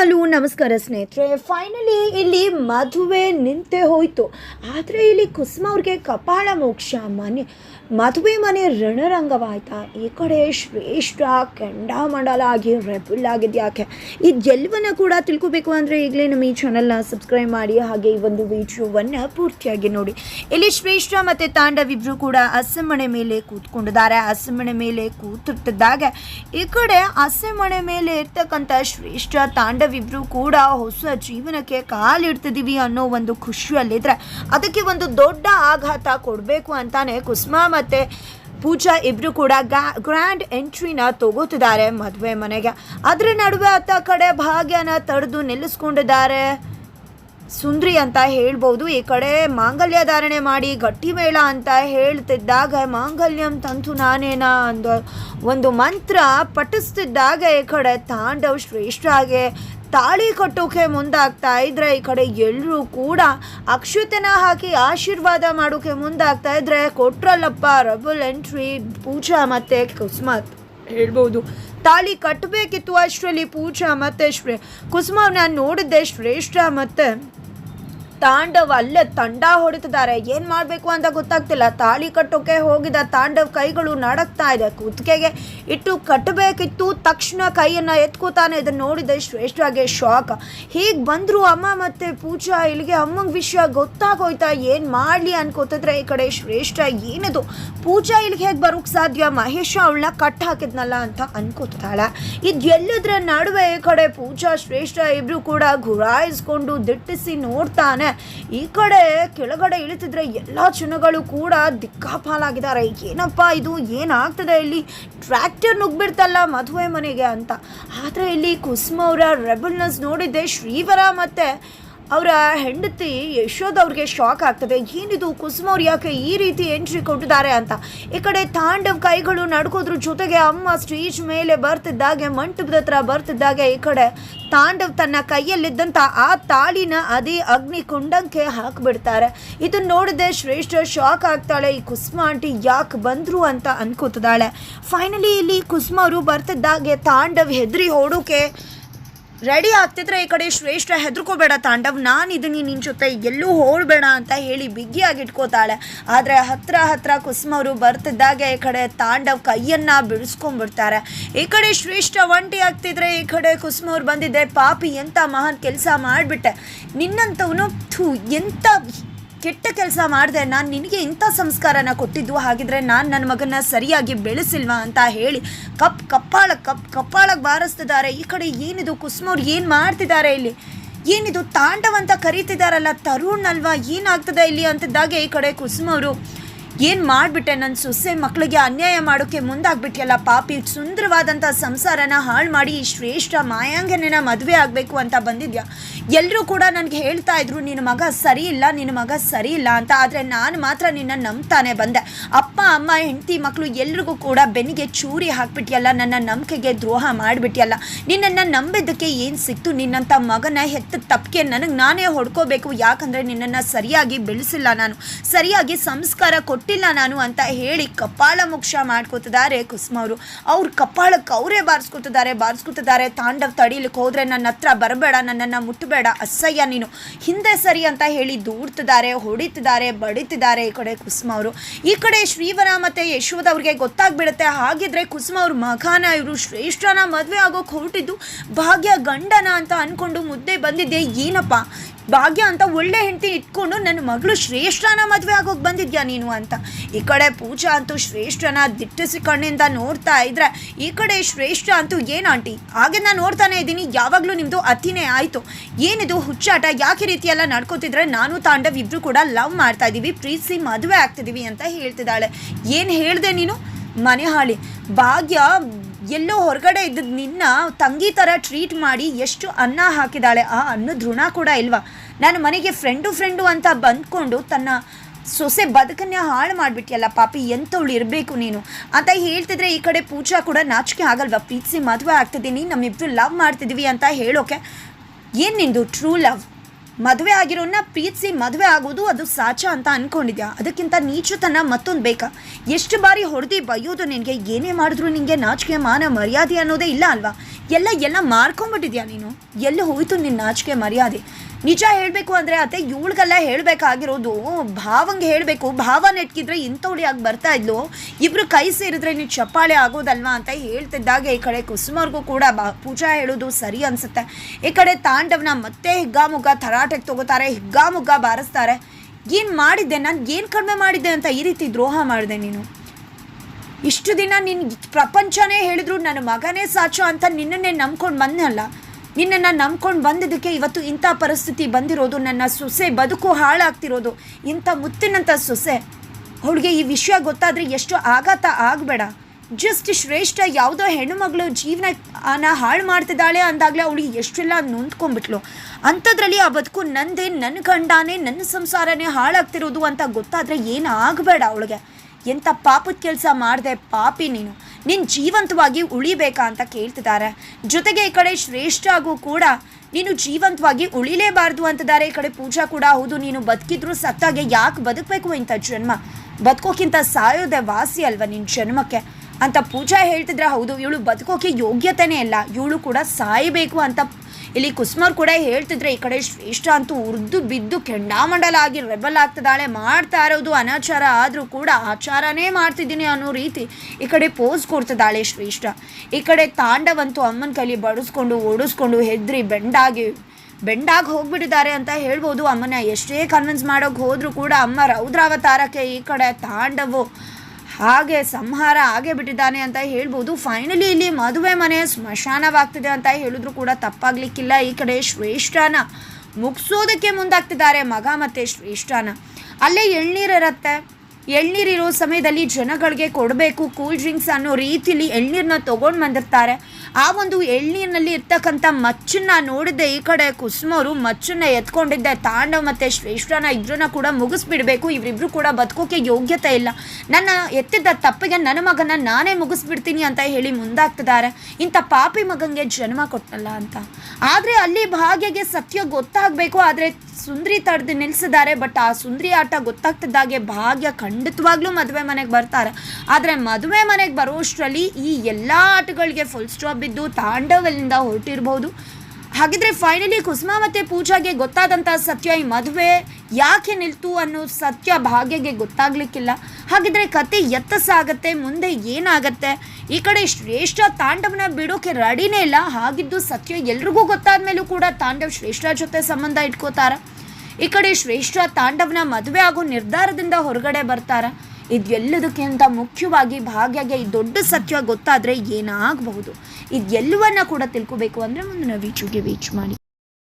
Hello, ನಮಸ್ಕಾರ ಸ್ನೇಹಿತರೆ. Finally ಇಲ್ಲಿ ಮದುವೆ ನಿಂತೆ ಹೋಯಿತು. ಆದರೆ ಇಲ್ಲಿ ಕುಸುಮ ಅವ್ರಿಗೆ ಕಪಾಳ ಮೋಕ್ಷ, ಮನೆ, ಮದುವೆ ಮನೆ ರಣರಂಗವಾಯ್ತಾ? ಈ ಕಡೆ ಶ್ರೇಷ್ಠ ಕೆಂಡಾಮಂಡಲ ಆಗಿ ರೆಬಲ್ ಆಗಿದ್ಯಾಕೆ ಇದೆಲ್ಲವನ್ನ ಕೂಡ ತಿಳ್ಕೊಬೇಕು ಅಂದರೆ ಈಗಲೇ ನಮ್ಮ ಈ ಚಾನಲ್ನ ಸಬ್ಸ್ಕ್ರೈಬ್ ಮಾಡಿ, ಹಾಗೆ ಈ ಒಂದು ವಿಡಿಯೋವನ್ನು ಪೂರ್ತಿಯಾಗಿ ನೋಡಿ. ಇಲ್ಲಿ ಶ್ರೇಷ್ಠ ಮತ್ತು ತಾಂಡವ್ ಇಬ್ರು ಕೂಡ ಹಸೆಮಣೆ ಮೇಲೆ ಕೂತ್ಕೊಂಡಿದ್ದಾರೆ. ಹಸೆಮಣೆ ಮೇಲೆ ಕೂತಿರ್ತಿದ್ದಾಗ ಈ ಕಡೆ ಹಸೆಮಣೆ ಮೇಲೆ ಇರ್ತಕ್ಕಂಥ ಶ್ರೇಷ್ಠ, ತಾಂಡವ್ ಇಬ್ರು ಕೂಡ ಹೊಸ ಜೀವನಕ್ಕೆ ಕಾಲಿಡ್ತಿದ್ದೀವಿ ಅನ್ನೋ ಒಂದು ಖುಷಿಯಲ್ಲಿದ್ರೆ ಅದಕ್ಕೆ ಒಂದು ದೊಡ್ಡ ಆಘಾತ ಕೊಡಬೇಕು ಅಂತಾನೆ ಕುಸುಮಾ ಮತ್ತೆ ಪೂಜಾ ಇಬ್ರು ಕೂಡ ಗ್ರ್ಯಾಂಡ್ ಎಂಟ್ರಿನ ತಗೋತಿದ್ದಾರೆ ಮದುವೆ ಮನೆಗೆ. ಅದರ ನಡುವೆ ಆತ ಕಡೆ ಭಾಗ್ಯನ ತಡೆದು ನಿಲ್ಲಿಸ್ಕೊಂಡಿದ್ದಾರೆ. ಸುಂದ್ರಿ ಅಂತ ಹೇಳ್ಬೋದು. ಈ ಕಡೆ ಮಾಂಗಲ್ಯ ಧಾರಣೆ ಮಾಡಿ ಗಟ್ಟಿ ಮೇಳ ಅಂತ ಹೇಳ್ತಿದ್ದಾಗ ಮಾಂಗಲ್ಯಂ ತಂತು ನಾನೇನ ಅಂದ ಒಂದು ಮಂತ್ರ ಪಠಿಸ್ತಿದ್ದಾಗ ಈ ಕಡೆ ತಾಂಡವ್ ಶ್ರೇಷ್ಠಾಗೆ ತಾಳಿ ಕಟ್ಟೋಕೆ ಮುಂದಾಗ್ತಾ ಇದ್ರೆ ಈ ಕಡೆ ಎಲ್ಲರೂ ಕೂಡ ಅಕ್ಷತೆನ ಹಾಕಿ ಆಶೀರ್ವಾದ ಮಾಡೋಕೆ ಮುಂದಾಗ್ತಾ ಇದ್ರೆ ಕೊಟ್ರಲ್ಲಪ್ಪ ರಬಲ್ ಎಂಟ್ರಿ ಪೂಜಾ ಮತ್ತೆ ಕುಸ್ಮತ್. ಹೇಳ್ಬೋದು. ತಾಳಿ ಕಟ್ಟಬೇಕಿತ್ತು ಅಷ್ಟರಲ್ಲಿ ಪೂಜಾ ಮತ್ತೆ ಶ್ರೇ ನಾನು ನೋಡಿದ್ದೆ ಶ್ರೇಷ್ಠ ಮತ್ತೆ ತಾಂಡವ್ ಅಲ್ಲೇ ತಂಡ ಹೊಡಿತಿದ್ದಾರೆ. ಏನು ಮಾಡಬೇಕು ಅಂತ ಗೊತ್ತಾಗ್ತಿಲ್ಲ. ತಾಳಿ ಕಟ್ಟೋಕೆ ಹೋಗಿದ ತಾಂಡವ್ ಕೈಗಳು ನಡಕ್ತಾ ಇದೆ. ಕುತ್ತಿಗೆಗೆ ಇಟ್ಟು ಕಟ್ಟಬೇಕಿತ್ತು. ತಕ್ಷಣ ಕೈಯನ್ನು ಎತ್ಕೋತಾನೆ ಇದನ್ನು ನೋಡಿದೆ ಶ್ರೇಷ್ಠವಾಗಿ ಶಾಕ್. ಹೀಗೆ ಬಂದರು ಅಮ್ಮ ಮತ್ತು ಪೂಜಾ, ಇಲ್ಲಿಗೆ ಅಮ್ಮನ ವಿಷಯ ಗೊತ್ತಾಗೋಯ್ತಾ? ಏನು ಮಾಡಲಿ ಅನ್ಕೋತಿದ್ರೆ ಈ ಕಡೆ ಶ್ರೇಷ್ಠ ಏನದು? ಪೂಜಾ ಇಲ್ಲಿಗೆ ಹೇಗೆ ಬರೋಕ್ ಸಾಧ್ಯ? ಮಹೇಶ ಅವಳನ್ನ ಕಟ್ ಹಾಕಿದ್ನಲ್ಲ ಅಂತ ಅನ್ಕೋತಾಳೆ ಇದು ಎಲ್ಲದ್ರ ನಡುವೆ ಈ ಕಡೆ ಪೂಜಾ, ಶ್ರೇಷ್ಠ ಇಬ್ರು ಕೂಡ ಗುರಾಯಿಸ್ಕೊಂಡು ದಿಟ್ಟಿಸಿ ನೋಡ್ತಾನೆ. ಈ ಕಡೆ ಕೆಳಗಡೆ ಇಳಿತಿದ್ರೆ ಎಲ್ಲ ಚುನಗಳು ಕೂಡ ದಿಕ್ಕಾಪಾಲಾಗಿದ್ದಾರೆ. ಏನಪ್ಪ ಇದು? ಏನಾಗ್ತದೆ ಇಲ್ಲಿ? ಟ್ರ್ಯಾಕ್ಟರ್ ನುಗ್ಬಿಡ್ತಲ್ಲ ಮದುವೆ ಮನೆಗೆ ಅಂತ. ಆದರೆ ಇಲ್ಲಿ ಕುಸುಮ ಅವರ ರೆಬಲ್ನೆಸ್ ನೋಡಿದ್ದೆ, ಶ್ರೀವರ ಮತ್ತೆ ಅವರ ಹೆಂಡತಿ ಯಶೋದ್ ಅವ್ರಿಗೆ ಶಾಕ್ ಆಗ್ತದೆ. ಏನಿದು, ಕುಸುಮ ಅವ್ರು ಯಾಕೆ ಈ ರೀತಿ ಎಂಟ್ರಿ ಕೊಟ್ಟಿದ್ದಾರೆ ಅಂತ. ಈ ಕಡೆ ತಾಂಡವ್ ಕೈಗಳು ನಡ್ಕೋದ್ರ ಜೊತೆಗೆ ಅಮ್ಮ ಸ್ಟೇಜ್ ಮೇಲೆ ಬರ್ತಿದ್ದಾಗೆ, ಮಂಟಪದ ಹತ್ರ ಬರ್ತಿದ್ದಾಗೆ, ಈ ಕಡೆ ತಾಂಡವ್ ತನ್ನ ಕೈಯಲ್ಲಿದ್ದಂಥ ಆ ತಾಳಿನ ಅದೇ ಅಗ್ನಿ ಕುಂಡಂಕೆ ಹಾಕ್ಬಿಡ್ತಾರೆ. ಇದನ್ನ ನೋಡಿದೆ ಶ್ರೇಷ್ಠ ಶಾಕ್ ಆಗ್ತಾಳೆ. ಈ ಕುಸುಮ ಆಂಟಿ ಯಾಕೆ ಬಂದ್ರು ಅಂತ ಅನ್ಕೋತಿದ್ದಾಳೆ. ಫೈನಲಿ ಇಲ್ಲಿ ಕುಸುಮ ಅವರು ಬರ್ತಿದ್ದಾಗೆ, ತಾಂಡವ್ ಹೆದರಿ ಓಡೋಕೆ ರೆಡಿ ಆಗ್ತಿದ್ರೆ ಈ ಕಡೆ ಶ್ರೇಷ್ಠ ಹೆದರ್ಕೋಬೇಡ ತಾಂಡವ್. ನಾನು ಇದನ್ನ ನಿನ್ನ ಜೊತೆ. ಎಲ್ಲೂ ಹೋಳ್ಬೇಡ ಅಂತ ಹೇಳಿ ಬಿಗಿಯಾಗಿ ಇಟ್ಕೋತಾಳೆ ಆದರೆ ಹತ್ರ ಹತ್ರ ಕುಸುಮವರು ಬರ್ತಿದ್ದಾಗೆ ಈ ಕಡೆ ತಾಂಡವ್ ಕೈಯನ್ನು ಬಿಡಿಸ್ಕೊಂಡ್ಬಿಡ್ತಾರೆ. ಈ ಕಡೆ ಶ್ರೇಷ್ಠ ಒಂಟಿ ಆಗ್ತಿದ್ರೆ ಈ ಕಡೆ ಕುಸುಮವ್ರು ಬಂದಿದ್ದೆ. ಪಾಪಿ ಎಂಥ ಮಹಾನ್ ಕೆಲಸ ಮಾಡಿಬಿಟ್ಟೆ. ನಿನ್ನಂಥವನು ಥೂ ಎಂಥ ಕೆಟ್ಟ ಕೆಲಸ ಮಾಡಿದೆ, ನಾನು ನಿನಗೆ ಇಂಥ ಸಂಸ್ಕಾರನ ಕೊಟ್ಟಿದ್ದು, ಹಾಗಿದ್ರೆ ನಾನು ನನ್ನ ಮಗನ ಸರಿಯಾಗಿ ಬೆಳೆಸಿಲ್ವಾ ಅಂತ ಹೇಳಿ ಕಪ್ ಕಪ್ಪಾಳ ಕಪ್ ಕಪ್ಪಾಳಕ್ಕೆ ಬಾರಿಸ್ತಿದ್ದಾರೆ. ಈ ಕಡೆ ಏನಿದು ಕುಸುಮವ್ರು ಏನು ಮಾಡ್ತಿದ್ದಾರೆ ಇಲ್ಲಿ? ಏನಿದು ತಾಂಡವ ಅಂತ ಕರೀತಿದಾರಲ್ಲ, ತರುಣ್ ಅಲ್ವಾ ಏನಾಗ್ತದೆ ಇಲ್ಲಿ ಅಂತಿದ್ದಾಗೆ ಈ ಕಡೆ ಕುಸುಮವರು? ಏನು ಮಾಡಿಬಿಟ್ಟೆ ನನ್ನ ಸೊಸೆ ಮಕ್ಕಳಿಗೆ ಅನ್ಯಾಯ ಮಾಡೋಕ್ಕೆ ಮುಂದಾಗ್ಬಿಟ್ಟಿಯಲ್ಲ ಪಾಪಿ ಸುಂದರವಾದಂಥ ಸಂಸಾರನ ಹಾಳು ಮಾಡಿ ಈ ಶ್ರೇಷ್ಠ ಮಾಯಾಂಗನ ಮದುವೆ ಆಗಬೇಕು ಅಂತ ಬಂದಿದ್ಯಾ? ಎಲ್ಲರೂ ಕೂಡ ನನಗೆ ಹೇಳ್ತಾ ಇದ್ರು ನಿನ್ನ ಮಗ ಸರಿ ಇಲ್ಲ ನಿನ್ನ ಮಗ ಸರಿ ಇಲ್ಲ ಅಂತ. ಆದರೆ ನಾನು ಮಾತ್ರ ನಿನ್ನ ನಂಬ್ತಾನೆ ಬಂದೆ. ಅಪ್ಪ, ಅಮ್ಮ, ಹೆಂಡತಿ ಮಕ್ಕಳು ಎಲ್ರಿಗೂ ಕೂಡ ಬೆನ್ನಿಗೆ ಚೂರಿ ಹಾಕ್ಬಿಟ್ಟಿಯಲ್ಲ ನನ್ನ ನಂಬಿಕೆಗೆ ದ್ರೋಹ ಮಾಡಿಬಿಟ್ಟಿಯಲ್ಲ ನಿನ್ನನ್ನು ನಂಬಿದ್ದಕ್ಕೆ ಏನು ಸಿಕ್ತು? ನಿನ್ನಂಥ ಮಗನ ಹೆತ್ತ ತಪ್ಪಿಗೆ ನನಗೆ ನಾನೇ ಹೊಡ್ಕೋಬೇಕು. ಯಾಕಂದರೆ ನಿನ್ನನ್ನು ಸರಿಯಾಗಿ ಬೆಳೆಸಿಲ್ಲ ನಾನು. ಸರಿಯಾಗಿ ಸಂಸ್ಕಾರ ಕೊಟ್ಟಿಲ್ಲ ನಾನು ಅಂತ ಹೇಳಿ ಕಪಾಳ ಮೋಕ್ಷ ಮಾಡ್ಕೋತಿದ್ದಾರೆ ಕುಸುಮ ಅವರು. ಅವ್ರ ಕಪಾಳಕ್ಕೆ ಅವರೇ ಬಾರಿಸ್ಕೊತಿದ್ದಾರೆ ಬಾರಿಸ್ಕೊತಿದ್ದಾರೆ. ತಾಂಡವ್ ತಡೀಲಿಕ್ಕೆ ಹೋದ್ರೆ ನನ್ನ ಹತ್ರ ಬರಬೇಡ, ನನ್ನನ್ನು ಮುಟ್ಟಬೇಡ ಅಸಹ್ಯ ನೀನು. ಹಿಂದೆ ಸರಿ ಅಂತ ಹೇಳಿ ದೂಡ್ತಿದ್ದಾರೆ, ಹೊಡಿತಿದ್ದಾರೆ, ಬಡಿತಿದ್ದಾರೆ ಈ ಕಡೆ ಕುಸುಮ ಅವರು. ಈ ಕಡೆ ಶ್ರೀವರ ಮತ್ತು ಯಶೋಧ ಅವ್ರಿಗೆ ಗೊತ್ತಾಗ್ಬಿಡುತ್ತೆ. ಹಾಗಿದ್ರೆ ಕುಸುಮ ಅವ್ರ ಮಗನ ಇವರು ಶ್ರೇಷ್ಠನ ಮದುವೆ ಆಗೋಕೆ ಹೊರಟಿದ್ದು ಭಾಗ್ಯ ಗಂಡನ ಅಂತ ಅಂದ್ಕೊಂಡು ಮುದ್ದೆ ಬಂದಿದ್ದೆ ಏನಪ್ಪ? ಭಾಗ್ಯ ಅಂತ ಒಳ್ಳೆ ಹೆಂಡತಿ ಇಟ್ಕೊಂಡು ನನ್ನ ಮಗಳು ಶ್ರೇಷ್ಠನ ಮದುವೆ ಆಗೋಗಿ ಬಂದಿದ್ಯಾ ನೀನು ಅಂತ. ಈ ಕಡೆ ಪೂಜಾ ಅಂತೂ ಶ್ರೇಷ್ಠನ ದಿಟ್ಟಿಸಿ ಕಣ್ಣಿಂದ ನೋಡ್ತಾ ಇದ್ರೆ ಈ ಕಡೆ ಶ್ರೇಷ್ಠ ಅಂತೂ ಏನು ಆಂಟಿ? ಹಾಗೆ ನಾನು ನೋಡ್ತಾನೆ ಇದ್ದೀನಿ, ಯಾವಾಗಲೂ ನಿಮ್ಮದು ಅತಿನೇ ಆಯಿತು. ಏನಿದು ಹುಚ್ಚಾಟ? ಯಾಕೆ ರೀತಿ ಎಲ್ಲ ನಡ್ಕೋತಿದ್ರೆ ನಾನು ತಾಂಡವ್ ಇಬ್ರು ಕೂಡ ಲವ್ ಮಾಡ್ತಾ ಇದ್ದೀವಿ ಪ್ರೀತಿಸಿ ಮದುವೆ ಆಗ್ತಿದ್ದೀವಿ ಅಂತ ಹೇಳ್ತಿದ್ದಾಳೆ. ಏನು ಹೇಳಿದೆ ನೀನು? ಮನೆ ಹಾಳಿ. ಭಾಗ್ಯ ಎಲ್ಲೋ ಹೊರಗಡೆ ಇದ್ದದ್ದು ನಿನ್ನ ತಂಗಿ ಥರ ಟ್ರೀಟ್ ಮಾಡಿ ಎಷ್ಟು ಅನ್ನ ಹಾಕಿದಾಳೆ? ಆ ಅನ್ನದ ಋಣ ಕೂಡ ಇಲ್ವಾ? ನಾನು ಮನೆಗೆ ಫ್ರೆಂಡು ಫ್ರೆಂಡು ಅಂತ ಬಂದ್ಕೊಂಡು ತನ್ನ ಸೊಸೆ ಬದುಕನ್ನ ಹಾಳು ಮಾಡಿಬಿಟ್ಟಿಯಲ್ಲ ಪಾಪಿ ಎಂಥವಳು ಇರಬೇಕು ನೀನು? ಅಂತ ಹೇಳ್ತಿದ್ರೆ ಈ ಕಡೆ ಪೂಜಾ ಕೂಡ ನಾಚಿಕೆ ಆಗಲ್ವಾ? ಪ್ರೀತಿಸಿ ಮದುವೆ ಆಗ್ತಿದ್ದೀನಿ, ನಮ್ಮಿಬ್ರು ಲವ್ ಮಾಡ್ತಿದ್ದೀವಿ ಅಂತ ಹೇಳೋಕೆ? ಏನು ನಿಂದು ಟ್ರೂ ಲವ್ ಮದುವೆ ಆಗಿರೋನ್ನ ಪ್ರೀತಿಸಿ ಮದುವೆ ಆಗೋದು ಅದು ಸಾಚ ಅಂತ ಅನ್ಕೊಂಡಿದ್ಯಾ? ಅದಕ್ಕಿಂತ ನೀಚುತನ ಮತ್ತೊಂದು ಬೇಕಾ? ಎಷ್ಟು ಬಾರಿ ಹೊಡೆದು ಬೈಯೋದು ನಿನಗೆ? ಏನೇ ಮಾಡಿದ್ರು ನಿನಗೆ ನಾಚಿಕೆ, ಮಾನ, ಮರ್ಯಾದೆ ಅನ್ನೋದೇ ಇಲ್ಲ ಅಲ್ವಾ? ಎಲ್ಲ ಎಲ್ಲ ಮಾರ್ಕೊಂಬಿಟ್ಟಿದ್ಯಾ ನೀನು? ಎಲ್ಲಿ ಹೋಯಿತು ನಿನ್ನ ನಾಚಿಕೆ, ಮರ್ಯಾದೆ? ನಿಜ ಹೇಳಬೇಕು ಅಂದರೆ ಅತ್ತೆ, ಇವಳಿಗೆಲ್ಲ ಹೇಳಬೇಕಾಗಿರೋದು, ಭಾವಂಗೆ ಹೇಳಬೇಕು. ಭಾವ ನೆಟ್ಕಿದ್ರೆ ಇಂಥವಳಿ ಆಗಿ ಬರ್ತಾ ಇದ್ಲು? ಇಬ್ಬರು ಕೈ ಸೇರಿದ್ರೆ ನೀವು ಚಪ್ಪಾಳೆ ಆಗೋದಲ್ವಾ ಅಂತ ಹೇಳ್ತಿದ್ದಾಗ ಈ ಕಡೆ ಕುಸುಮರ್ಗೂ ಕೂಡ ಬಾ, ಪೂಜಾ ಹೇಳೋದು ಸರಿ ಅನ್ಸುತ್ತೆ. ಈ ಕಡೆ ತಾಂಡವನ ಮತ್ತೆ ಹಿಗ್ಗಾಮುಗ್ಗ ತರಾಟೆಗೆ ತಗೋತಾರೆ, ಹಿಗ್ಗಾಮುಗ್ಗ ಬಾರಿಸ್ತಾರೆ. ಏನು ಮಾಡಿದ್ದೆ ನಾನು, ಏನು ಕಡಿಮೆ ಮಾಡಿದ್ದೆ ಅಂತ ಈ ರೀತಿ ದ್ರೋಹ ಮಾಡಿದೆ ನೀನು? ಇಷ್ಟು ದಿನ ನಿನ್ನ ಪ್ರಪಂಚನೇ ಹೇಳಿದ್ರು ನನ್ನ ಮಗನೇ ಸಾಚು ಅಂತ ನಿನ್ನನ್ನೇ ನಂಬ್ಕೊಂಡು ಬಂದಲ್ಲ ನಿನ್ನನ್ನು ನಂಬ್ಕೊಂಡು ಬಂದಿದ್ದಕ್ಕೆ ಇವತ್ತು ಇಂಥ ಪರಿಸ್ಥಿತಿ ಬಂದಿರೋದು, ನನ್ನ ಸೊಸೆ ಬದುಕು ಹಾಳಾಗ್ತಿರೋದು, ಇಂಥ ಮುತ್ತಿನಂಥ ಸೊಸೆ. ಅವಳಿಗೆ ಈ ವಿಷಯ ಗೊತ್ತಾದರೆ ಎಷ್ಟು ಆಘಾತ ಆಗಬೇಡ. ಜಸ್ಟ್ ಶ್ರೇಷ್ಠ ಯಾವುದೋ ಹೆಣ್ಣುಮಗಳು ಜೀವನ ಹಾಳು ಮಾಡ್ತಿದ್ದಾಳೆ ಅಂದಾಗಲೇ ಅವಳಿಗೆ ಎಷ್ಟೆಲ್ಲ ನೊಂದ್ಕೊಂಡ್ಬಿಟ್ಲು. ಅಂಥದ್ರಲ್ಲಿ ಆ ಬದುಕು ನಂದೇ ನನ್ನ ಗಂಡನೇ ನನ್ನ ಸಂಸಾರನೇ ಹಾಳಾಗ್ತಿರೋದು ಅಂತ ಗೊತ್ತಾದರೆ ಏನು ಆಗಬೇಡ ಅವಳಿಗೆ. ಎಂಥ ಪಾಪದ ಕೆಲಸ ಮಾಡಿದೆ ಪಾಪಿ ನೀನು. ನೀನು ಜೀವಂತವಾಗಿ ಉಳಿಬೇಕಾ ಅಂತ ಕೇಳ್ತಿದ್ದಾರೆ. ಜೊತೆಗೆ ಈ ಕಡೆ ಶ್ರೇಷ್ಠ ಆಗೂ ಕೂಡ ನೀನು ಜೀವಂತವಾಗಿ ಉಳಿಲೇಬಾರ್ದು ಅಂತಿದ್ದಾರೆ. ಈ ಕಡೆ ಪೂಜಾ ಕೂಡ ಹೌದು, ನೀನು ಬದುಕಿದ್ರು ಸತ್ತಾಗೆ ಯಾಕೆ ಬದುಕಬೇಕು ಇಂಥ ಜನ್ಮ? ಬದುಕೋಕ್ಕಿಂತ ಸಾಯೋದೆ ವಾಸಿ ಅಲ್ವಾ ನಿನ್ನ ಜನ್ಮಕ್ಕೆ? ಅಂತ ಪೂಜಾ ಹೇಳ್ತಿದ್ರೆ ಹೌದು, ಇವಳು ಬದುಕೋಕೆ ಯೋಗ್ಯತೆನೇ ಇಲ್ಲ ಇವಳು ಕೂಡ ಸಾಯಬೇಕು ಅಂತ ಇಲ್ಲಿ ಕುಸ್ಮರ್ ಕೂಡ ಹೇಳ್ತಿದ್ರೆ ಈ ಕಡೆ ಶ್ರೇಷ್ಠ ಅಂತೂ ಉರ್ದು ಬಿದ್ದು ಕೆಂಡಾಮಂಡಲ ಆಗಿ ರೆಬಲ್ ಆಗ್ತಿದ್ದಾಳೆ. ಮಾಡ್ತಾ ಇರೋದು ಅನಾಚಾರ, ಆದರೂ ಕೂಡ ಆಚಾರನೇ ಮಾಡ್ತಿದ್ದೀನಿ ಅನ್ನೋ ರೀತಿ ಈ ಕಡೆ ಪೋಸ್ ಕೊಡ್ತಿದ್ದಾಳೆ ಶ್ರೇಷ್ಠ. ಈ ಕಡೆ ತಾಂಡವಂತೂ ಅಮ್ಮನ ಕೈಲಿ ಬಡಿಸ್ಕೊಂಡು, ಓಡಿಸ್ಕೊಂಡು ಹೆದ್ರಿ ಬೆಂಡಾಗಿ ಬೆಂಡಾಗಿ ಹೋಗ್ಬಿಟ್ಟಿದ್ದಾರೆ ಅಂತ ಹೇಳ್ಬೋದು. ಅಮ್ಮನ ಎಷ್ಟೇ ಕನ್ವಿನ್ಸ್ ಮಾಡೋಕೆ ಹೋದರೂ ಕೂಡ ಅಮ್ಮ ರೌದ್ರಾವತಾರಕ್ಕೆ ಈ ಕಡೆ ತಾಂಡವು ಹಾಗೆ ಸಂಹಾರ ಆಗೇ ಬಿಟ್ಟಿದ್ದಾನೆ ಅಂತ ಹೇಳ್ಬೋದು. ಫೈನಲಿ ಇಲ್ಲಿ ಮದುವೆ ಮನೆ ಸ್ಮಶಾನವಾಗ್ತಿದೆ ಅಂತ ಹೇಳಿದ್ರು ಕೂಡ ತಪ್ಪಾಗ್ಲಿಕ್ಕಿಲ್ಲ. ಈ ಕಡೆ ಶ್ರೇಷ್ಠನ ಮುಗಿಸೋದಕ್ಕೆ ಮುಂದಾಗ್ತಿದ್ದಾರೆ ಮಗ ಮತ್ತು ಶ್ರೇಷ್ಠನ. ಅಲ್ಲೇ ಎಳ್ನೀರಿರುತ್ತೆ ಎಳ್ನೀರಿರೋ ಸಮಯದಲ್ಲಿ ಜನಗಳಿಗೆ ಕೊಡಬೇಕು, ಕೂಲ್ ಡ್ರಿಂಕ್ಸ್ ಅನ್ನೋ ರೀತಿಲಿ ಎಳ್ನೀರನ್ನ ತೊಗೊಂಡು ಬಂದಿರ್ತಾರೆ. ಆ ಒಂದು ಎಳ್ನೀರಿನಲ್ಲಿ ಇರ್ತಕ್ಕಂಥ ಮಚ್ಚನ್ನ ನೋಡಿದ್ದೆ ಈ ಕಡೆ ಕುಸುಮವರು ಮಚ್ಚನ್ನ ಎತ್ಕೊಂಡಿದ್ದೆ. ತಾಂಡವ್ ಮತ್ತು ಶ್ರೇಷ್ಠನ ಇಬ್ಬರನ್ನ ಕೂಡ ಮುಗಿಸ್ಬಿಡಬೇಕು. ಇವರಿಬ್ರು ಕೂಡ ಬದುಕೋಕೆ ಯೋಗ್ಯತೆ ಇಲ್ಲ. ನನ್ನ ಎತ್ತಿದ್ದ ತಪ್ಪಿಗೆ ನನ್ನ ಮಗನ ನಾನೇ ಮುಗಿಸ್ಬಿಡ್ತೀನಿ ಅಂತ ಹೇಳಿ ಮುಂದಾಗ್ತಿದ್ದಾರೆ. ಇಂಥ ಪಾಪಿ ಮಗನಿಗೆ ಜನ್ಮ ಕೊಟ್ಟಲ್ಲ ಅಂತ. ಆದರೆ ಅಲ್ಲಿ ಭಾಗ್ಯಗೆ ಸತ್ಯ ಗೊತ್ತಾಗಬೇಕು, ಆದರೆ ಸುಂದ್ರಿ ತಡೆದು ನಿಲ್ಲಿಸಿದ್ದಾರೆ ಬಟ್ ಆ ಸುಂದ್ರಿ ಆಟ ಗೊತ್ತಾಗ್ತಿದ್ದಾಗೆ ಭಾಗ್ಯ ಖಂಡಿತವಾಗ್ಲೂ ಮದುವೆ ಮನೆಗೆ ಬರ್ತಾರೆ. ಆದರೆ ಮದುವೆ ಮನೆಗೆ ಬರೋಷ್ಟರಲ್ಲಿ ಈ ಎಲ್ಲ ಆಟಗಳಿಗೆ ಫುಲ್ ಸ್ಟಾಪ್ ಬಿದ್ದು ತಾಂಡವಲಿಂದ ಹೊರಟಿರ್ಬೋದು. ಹಾಗಿದ್ರೆ ಫೈನಲಿ ಕುಸುಮಾ ಮತ್ತೆ ಪೂಜಾಗೆ ಗೊತ್ತಾದಂಥ ಸತ್ಯ ಈ ಮದುವೆ ಯಾಕೆ ನಿಲ್ತು ಅನ್ನೋ ಸತ್ಯ ಭಾಗ್ಯಗೆ ಗೊತ್ತಾಗ್ಲಿಕ್ಕಿಲ್ಲ. ಹಾಗಿದ್ರೆ ಕತೆ ಎತ್ತಸ ಸಾಗತ್ತೆ, ಮುಂದೆ ಏನಾಗತ್ತೆ? ಈ ಕಡೆ ಶ್ರೇಷ್ಠ ತಾಂಡವನ ಬಿಡೋಕೆ ರೆಡಿನೇ ಇಲ್ಲ. ಹಾಗಿದ್ದು ಸತ್ಯ ಎಲ್ರಿಗೂ ಗೊತ್ತಾದ ಮೇಲೂ ಕೂಡ ತಾಂಡವ್ ಶ್ರೇಷ್ಠ ಜೊತೆ ಸಂಬಂಧ ಇಟ್ಕೋತಾರ. ಈ ಕಡೆ ಶ್ರೇಷ್ಠ ತಾಂಡವನ ಮದುವೆ ಆಗೋ ನಿರ್ಧಾರದಿಂದ ಹೊರಗಡೆ ಬರ್ತಾರ. ಇದೆಲ್ಲದಕ್ಕಿಂತ ಮುಖ್ಯವಾಗಿ ಭಾಗ್ಯಗೆ ಈ ದೊಡ್ಡ ಸತ್ಯ ಗೊತ್ತಾದರೆ ಏನಾಗಬಹುದು? ಇದೆಲ್ಲವನ್ನ ಕೂಡ ತಿಳ್ಕೊಬೇಕು ಅಂದರೆ ಮುಂದಿನ ವೀಚುಗೆ ವೀಚ್ ಮಾಡಿ.